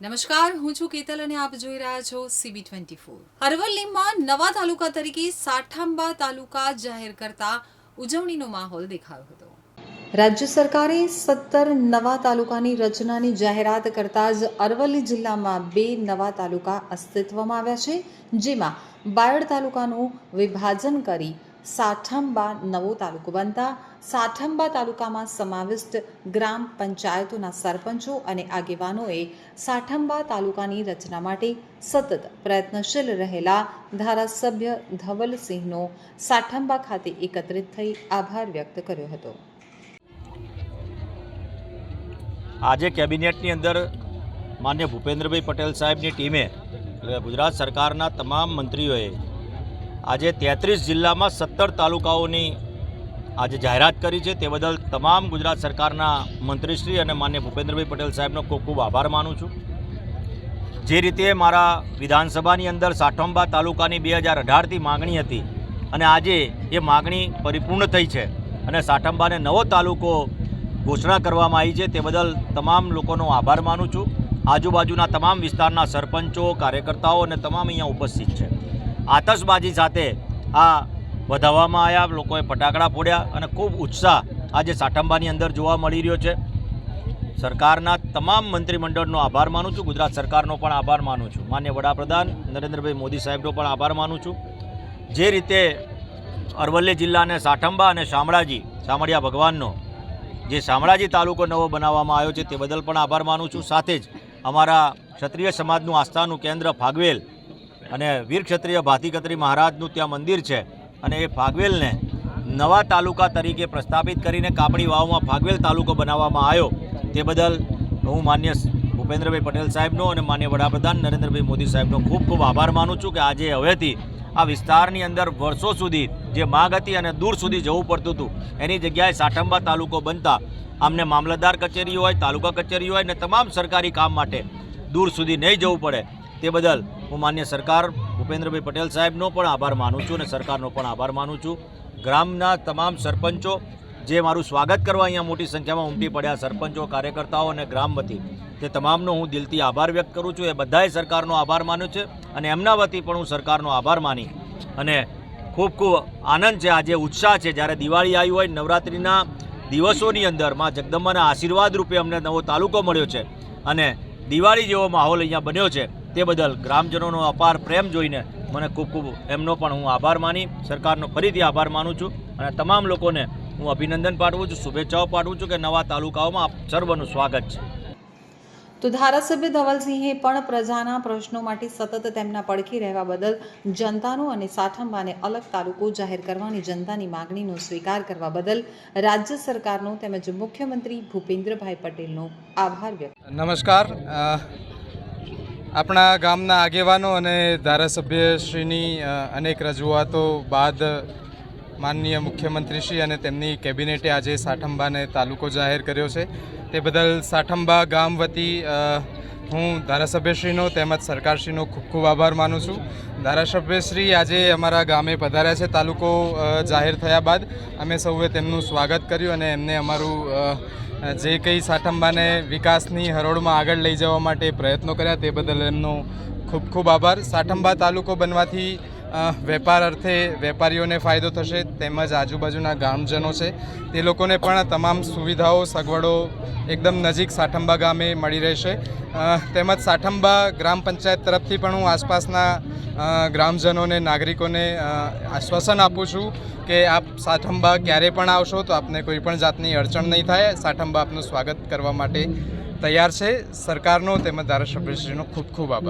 નમસ્કાર, હું છું કેતલ અને આપ જોઈ રહ્યા છો સીબી ટ્વેન્ટી ફોર અરવલ્લીમાં નવા તાલુકા તરીકે સાઠાંબા તાલુકા જાહેર કરતા ઉજવણીનો માહોલ દેખાયો હતો. રાજ્ય સરકારે સત્તર નવા તાલુકાની રચનાની જાહેરાત કરતા જ અરવલ્લી જિલ્લામાં બે નવા તાલુકા અસ્તિત્વમાં આવ્યા છે, જેમાં બાયડ તાલુકાનું વિભાજન કરી સાઠંબા નવો તાલુકો બનતા સાઠંબા તાલુકામાં સમાવિષ્ટ ગ્રામ પંચાયતોના સરપંચો અને આગેવાનોએ સાઠંબા તાલુકાની રચના માટે સતત પ્રયત્નશીલ રહેલા ધારાસભ્ય ધવલસિંહનો સાઠંબા ખાતે એકત્રિત થઈ આભાર વ્યક્ત કર્યો હતો. આજે કેબિનેટની અંદર માન્ય ભૂપેન્દ્રભાઈ પટેલ સાહેબની ટીમે ગુજરાત સરકારના તમામ મંત્રીઓએ આજે તેત્રીસ જિલ્લામાં સત્તર તાલુકાઓની આજે જાહેરાત કરી છે. તે બદલ તમામ ગુજરાત સરકારના મંત્રીશ્રી અને માન્ય ભૂપેન્દ્રભાઈ પટેલ સાહેબનો ખૂબ ખૂબ આભાર માનું છું. જે રીતે મારા વિધાનસભાની અંદર સાઠંબા તાલુકાની બે હજાર અઢારથી માગણી હતી અને આજે એ માગણી પરિપૂર્ણ થઈ છે અને સાઠંબાને નવો તાલુકો ઘોષણા કરવામાં આવી છે, તે બદલ તમામ લોકોનો આભાર માનું છું. આજુબાજુના તમામ વિસ્તારના સરપંચો, કાર્યકર્તાઓ અને તમામ અહીંયા ઉપસ્થિત છે. આતશબાજી સાથે આ વધાવવામાં આવ્યા લોકોએ ફટાકડા ફોડ્યા અને ખૂબ ઉત્સાહ આજે સાઠંબાની અંદર જોવા મળી રહ્યો છે. સરકારના તમામ મંત્રીમંડળનો આભાર માનું છું. ગુજરાત સરકારનો પણ આભાર માનું છું. માન્ય વડાપ્રધાન નરેન્દ્રભાઈ મોદી સાહેબનો પણ આભાર માનું છું. જે રીતે અરવલ્લી જિલ્લાને સાઠંબા અને શામળાજી, શામળિયા ભગવાનનો જે શામળાજી તાલુકો નવો બનાવવામાં આવ્યો છે તે બદલ પણ આભાર માનું છું. સાથે જ અમારા ક્ષત્રિય સમાજનું આસ્થાનું કેન્દ્ર ફાગવેલ અને વીર ક્ષત્રિય ભાતીકત્રી મહારાજનું ત્યાં મંદિર છે. અને એ ફાગવેલને નવા તાલુકા તરીકે પ્રસ્થાપિત કરીને કાપડી વાવમાં ફાગવેલ તાલુકો બનાવવામાં આવ્યો. તે બદલ હું માન્ય ભૂપેન્દ્રભાઈ પટેલ સાહેબનો અને માન્ય વડાપ્રધાન નરેન્દ્રભાઈ મોદી સાહેબનો ખૂબ ખૂબ આભાર માનું છું કે આજે હવેથી આ વિસ્તારની અંદર વર્ષો સુધી જે માગ હતી અને દૂર સુધી જવું પડતું હતું, એની જગ્યાએ સાઠંબા તાલુકો બનતા, આમને મામલતદાર કચેરી હોય, તાલુકા કચેરી હોય ને તમામ સરકારી કામ માટે દૂર સુધી નહીં જવું પડે. તે બદલ હું માન્ય સરકાર ભૂપેન્દ્રભાઈ પટેલ સાહેબનો પણ આભાર માનું છું અને સરકારનો પણ આભાર માનું છું. ગ્રામના તમામ સરપંચો જે મારું સ્વાગત કરવા અહીંયા મોટી સંખ્યામાં ઉમટી પડ્યા સરપંચો, કાર્યકર્તાઓ અને ગ્રામ વતી તે તમામનો હું દિલથી આભાર વ્યક્ત કરું છું. એ બધાએ સરકારનો આભાર માન્યો છે અને એમના વતી પણ હું સરકારનો આભાર માની અને ખૂબ ખૂબ આનંદ છે. આજે ઉત્સાહ છે. જ્યારે દિવાળી આવી હોય, નવરાત્રિના દિવસોની અંદરમાં જગદંબાના આશીર્વાદ રૂપે અમને નવો તાલુકો મળ્યો છે અને દિવાળી જેવો માહોલ અહીંયા બન્યો છે. તે બદલ ગ્રામજનોનો અપાર પ્રેમ જોઈને મને ખૂબ ખૂબ એમનો પણ હું આભાર માની સરકારનો ફરીથી આભાર માનું છું અને તમામ લોકોને હું અભિનંદન પાઠવું છું શુભેચ્છાઓ પાઠવું છું કે નવા તાલુકાઓમાં આપ સર્વનું સ્વાગત છે. તો ધારાસભ્ય ધવલસિંહે પણ પ્રજાના પ્રશ્નો માટે સતત તેમના પડખે રહેવા બદલ જનતાનો અને સાઠંબાને અલગ તાલુકો જાહેર કરવાની જનતાની માગણીનો સ્વીકાર કરવા બદલ રાજ્ય સરકારનો તેમજ મુખ્યમંત્રી ભૂપેન્દ્રભાઈ પટેલનો આભાર વ્યક્ત નમસ્કાર. આપણા ગામના આગેવાનો અને ધારાસભ્યશ્રીની અનેક રજૂઆતો બાદ માનનીય મુખ્યમંત્રીશ્રી અને તેમની કેબિનેટે આજે સાઠંબાને તાલુકો જાહેર કર્યો છે. તે બદલ સાઠંબા ગામ વતી હું ધારાસભ્યશ્રીનો તેમજ સરકારશ્રીનો ખૂબ ખૂબ આભાર માનું છું. ધારાસભ્યશ્રી આજે અમારા ગામે પધાર્યા છે, તાલુકો જાહેર થયા બાદ. અમે સૌએ તેમનું સ્વાગત કર્યું અને એમને અમારું જે કંઈ સાઠંબાને વિકાસની હરોળમાં આગળ લઈ જવા માટે પ્રયત્નો કર્યા તે બદલ એમનો ખૂબ ખૂબ આભાર. સાઠંબા તાલુકો બનવાથી વેપાર અર્થે વેપારીઓને ફાયદો થશે, તેમજ આજુબાજુના ગામજનો છે, તે લોકોને પણ તમામ સુવિધાઓ, સગવડો એકદમ નજીક સાઠંબા ગામે મળી રહેશે. તેમજ સાઠંબા ગ્રામ પંચાયત તરફથી પણ હું આસપાસના ગ્રામજનોને, નાગરિકોને આશ્વાસન આપું છું કે આપ સાઠંબા ક્યારે પણ આવશો તો આપને કોઈ પણ જાતની અડચણ નહીં થાય. સાઠંબા આપનું સ્વાગત કરવા માટે તૈયાર છે. સરકારનો તેમજ ધારાસભ્યશ્રીનો ખૂબ ખૂબ આભાર.